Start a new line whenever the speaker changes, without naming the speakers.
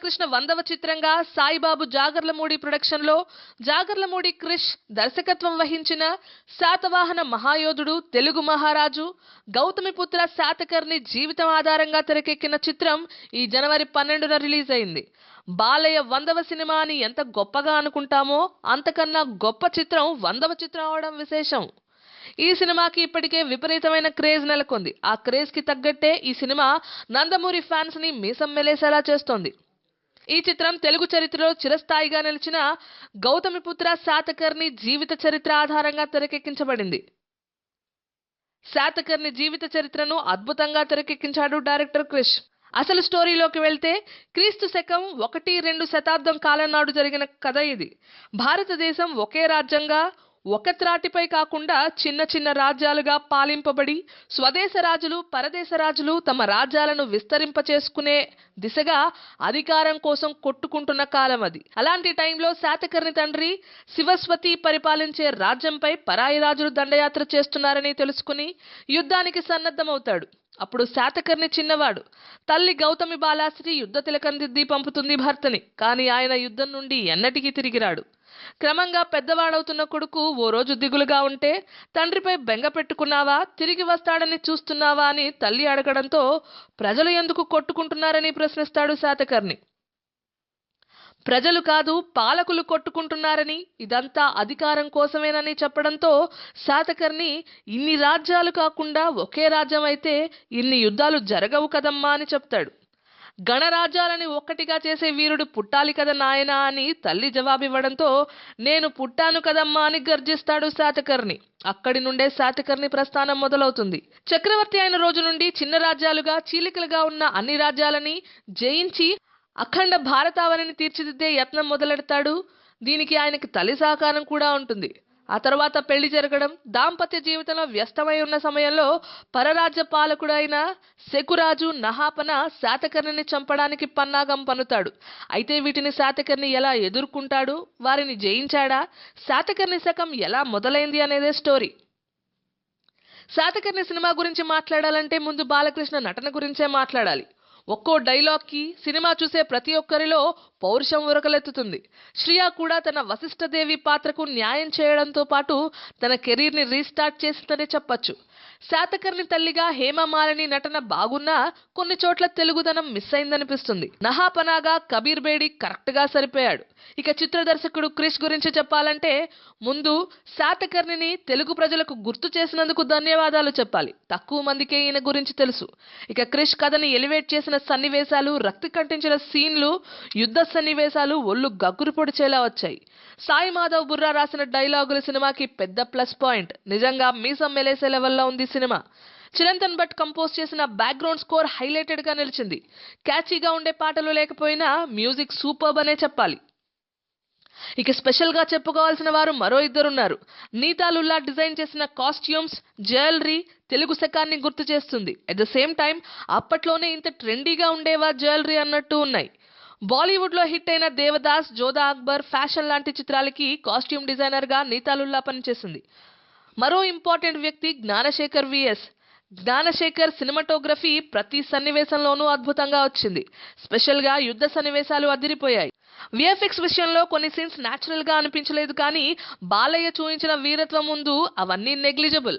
బాలకృష్ణ వందవ చిత్రంగా సాయిబాబు జాగర్లమూడి ప్రొడక్షన్లో జాగర్లమూడి క్రిష్ దర్శకత్వం వహించిన శాతవాహన మహాయోధుడు తెలుగు మహారాజు గౌతమిపుత్ర శాతకర్ణి జీవితం ఆధారంగా తెరకెక్కిన చిత్రం ఈ జనవరి పన్నెండున రిలీజ్ అయింది. బాలయ్య వందవ సినిమా అని ఎంత గొప్పగా అనుకుంటామో అంతకన్నా గొప్ప చిత్రం వందవ చిత్రం అవడం విశేషం. ఈ సినిమాకి ఇప్పటికే విపరీతమైన క్రేజ్ నెలకొంది. ఆ క్రేజ్కి తగ్గట్టే ఈ సినిమా నందమూరి ఫ్యాన్స్ని మీసం మెలేసేలా చేస్తోంది. ఈ చిత్రం తెలుగు చరిత్రలో చిరస్థాయిగా నిలిచిన గౌతమిపుత్ర శాతకర్ణి జీవిత చరిత్ర ఆధారంగా తెరకెక్కించబడింది. శాతకర్ణి జీవిత చరిత్రను అద్భుతంగా తెరకెక్కించాడు డైరెక్టర్ క్రిష్. అసలు స్టోరీలోకి వెళ్తే క్రీస్తు శకం ఒకటి రెండు శతాబ్దం కాలం నాడు జరిగిన కథ ఇది. భారతదేశం ఒకే రాజ్యంగా ఒక త్రాటిపై కాకుండా చిన్న చిన్న రాజ్యాలుగా పాలింపబడి స్వదేశ రాజులు పరదేశ రాజులు తమ రాజ్యాలను విస్తరింపచేసుకునే దిశగా అధికారం కోసం కొట్టుకుంటున్న కాలం అది. అలాంటి టైంలో శాతకర్ణి తండ్రి శివస్వతి పరిపాలించే రాజ్యంపై పరాయి రాజులు దండయాత్ర చేస్తున్నారని తెలుసుకుని యుద్ధానికి సన్నద్ధమవుతాడు. అప్పుడు శాతకర్ణి చిన్నవాడు. తల్లి గౌతమి బాలాశ్రీ యుద్ధ తిలకందిద్ది పంపుతుంది భర్తని. కానీ ఆయన యుద్ధం నుండి ఎన్నటికీ తిరిగిరాడు. క్రమంగా పెద్దవాడవుతున్న కొడుకు ఓ రోజు దిగులుగా ఉంటే తండ్రిపై బెంగ పెట్టుకున్నావా? తిరిగి వస్తాడని చూస్తున్నావా? అని తల్లి అడగడంతో ప్రజలు ఎందుకు కొట్టుకుంటున్నారని ప్రశ్నిస్తాడు శాతకర్ణి. ప్రజలు కాదు పాలకులు కొట్టుకుంటున్నారని ఇదంతా అధికారం కోసమేనని చెప్పడంతో శాతకర్ణి ఇన్ని రాజ్యాలు కాకుండా ఒకే రాజ్యం అయితే ఇన్ని యుద్ధాలు జరగవు కదమ్మా అని చెప్తాడు. గణరాజ్యాలని ఒక్కటిగా చేసే వీరుడు పుట్టాలి కదా నాయనా అని తల్లి జవాబివ్వడంతో నేను పుట్టాను కదమ్మా అని గర్జిస్తాడు శాతకర్ణి. అక్కడి నుండే శాతకర్ణి ప్రస్థానం మొదలవుతుంది. చక్రవర్తి అయిన రోజు నుండి చిన్న రాజ్యాలుగా చీలికలుగా ఉన్న అన్ని రాజ్యాలని జయించి అఖండ భారతావనిని తీర్చిదిద్దే యత్నం మొదలెడతాడు. దీనికి ఆయనకి తల్లి సహకారం కూడా ఉంటుంది. ఆ తర్వాత పెళ్ళి జరగడం దాంపత్య జీవితంలో వ్యస్తమై ఉన్న సమయంలో పరరాజ్య పాలకుడైన శకురాజు నహాపన శాతకర్ణిని చంపడానికి పన్నాగం పన్నుతాడు. అయితే వీటిని శాతకర్ణి ఎలా ఎదుర్కొంటాడు? వారిని జయించాడా? శాతకర్ణి శకం ఎలా మొదలైంది అనేదే స్టోరీ. శాతకర్ణి సినిమా గురించి మాట్లాడాలంటే ముందు బాలకృష్ణ నటన గురించే మాట్లాడాలి. ఒక్కో డైలాగ్కి సినిమా చూసే ప్రతి ఒక్కరిలో పౌరుషం ఉరకలెత్తుతుంది. శ్రియా కూడా తన వశిష్ఠదేవి పాత్రకు న్యాయం చేయడంతో పాటు తన కెరీర్ని రీస్టార్ట్ చేసిందనే చెప్పచ్చు. శాతకర్ణి తల్లిగా హేమమాలిని నటన బాగున్నా కొన్ని చోట్ల తెలుగుదనం మిస్ అయిందనిపిస్తుంది. నహాపనాగా కబీర్ బేడి కరెక్ట్గా సరిపోయాడు. ఇక చిత్ర దర్శకుడు క్రిష్ గురించి చెప్పాలంటే ముందు శాతకర్ణిని తెలుగు ప్రజలకు గుర్తు చేసినందుకు ధన్యవాదాలు చెప్పాలి. తక్కువ మందికే ఈయన గురించి తెలుసు. ఇక క్రిష్ కథని ఎలివేట్ చేసిన సన్నివేశాలు రక్తి కంటించిన సీన్లు యుద్ధ సన్నివేశాలు ఒళ్ళు గగ్గురు పొడిచేలా వచ్చాయి. సాయి మాధవ్ బుర్రా రాసిన డైలాగుల సినిమాకి పెద్ద ప్లస్ పాయింట్. నిజంగా మీసం మెలేసే లెవెల్లో ఉంది సినిమా. చిరంతన్ భట్ కంపోజ్ చేసిన బ్యాక్గ్రౌండ్ స్కోర్ హైలైటెడ్గా నిలిచింది. క్యాచీగా ఉండే పాటలు లేకపోయినా మ్యూజిక్ సూపర్బ్ అనే చెప్పాలి. ఇక స్పెషల్గా చెప్పుకోవాల్సిన వారు మరో ఇద్దరున్నారు. నీతాలుల్లా డిజైన్ చేసిన కాస్ట్యూమ్స్ జ్యువెలరీ తెలుగు శకాన్ని గుర్తు చేస్తుంది. అట్ ద సేమ్ టైం అప్పట్లోనే ఇంత ట్రెండీగా ఉండేవా జ్యువెలరీ అన్నట్టు ఉన్నాయి. బాలీవుడ్లో హిట్ అయిన దేవదాస్ జోధా అక్బర్ ఫ్యాషన్ లాంటి చిత్రాలకి కాస్ట్యూమ్ డిజైనర్గా నీతాలుల్లా పనిచేసింది. మరో ఇంపార్టెంట్ వ్యక్తి జ్ఞానశేఖర్ విఎస్ జ్ఞానశేఖర్ సినిమాటోగ్రఫీ ప్రతి సన్నివేశంలోనూ అద్భుతంగా వచ్చింది. స్పెషల్గా యుద్ధ సన్నివేశాలు అదిరిపోయాయి. విఎఫ్ఎక్స్ విషయంలో కొన్ని సీన్స్ న్యాచురల్గా అనిపించలేదు కానీ బాలయ్య చూపించిన వీరత్వం ముందు అవన్నీ నెగ్లిజబుల్.